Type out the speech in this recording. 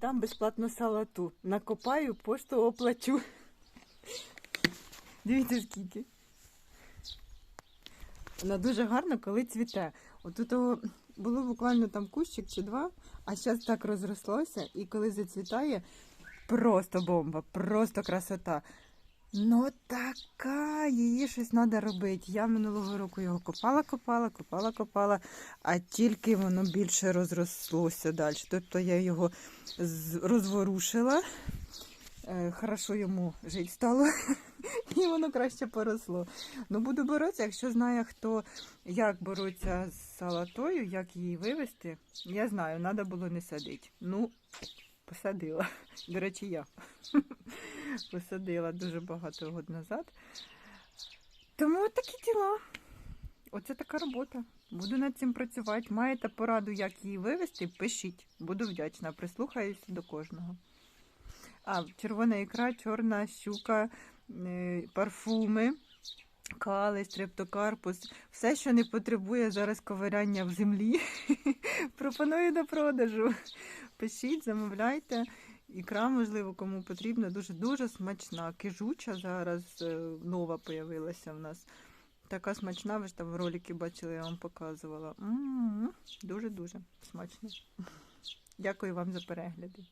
Дам безплатно салату. Накопаю, пошту оплачу. Дивіться скільки. Вона дуже гарно, коли цвіте. От у того було буквально там кущик чи два, а зараз так розрослося, і коли зацвітає, просто бомба, просто красота. Ну така, її щось треба робити. Я минулого року його копала, копала, копала, копала, а тільки воно більше розрослося далі. Тобто я його розворушила. Е, Хорошо йому жити стало, і воно краще поросло. Ну, буду боротися, якщо знає, хто як бороться з салатою, як її вивести. Я знаю, треба було не садити. Ну, посадила. До речі, я посадила дуже багато років назад. Тому такі діла. Оце така робота. Буду над цим працювати. Маєте пораду, як її вивести, пишіть. Буду вдячна. Прислухаюся до кожного. А, червона ікра, чорна щука, е, парфуми, кали, стрептокарпус. Все, що не потребує зараз ковиряння в землі, пропоную до продажу. Пишіть, замовляйте. Ікра, можливо, кому потрібно, дуже-дуже смачна. Кижуча зараз е, нова появилася в нас. Така смачна, ви ж там в ролики бачили, я вам показувала. Дуже-дуже смачно. Дякую вам за перегляди.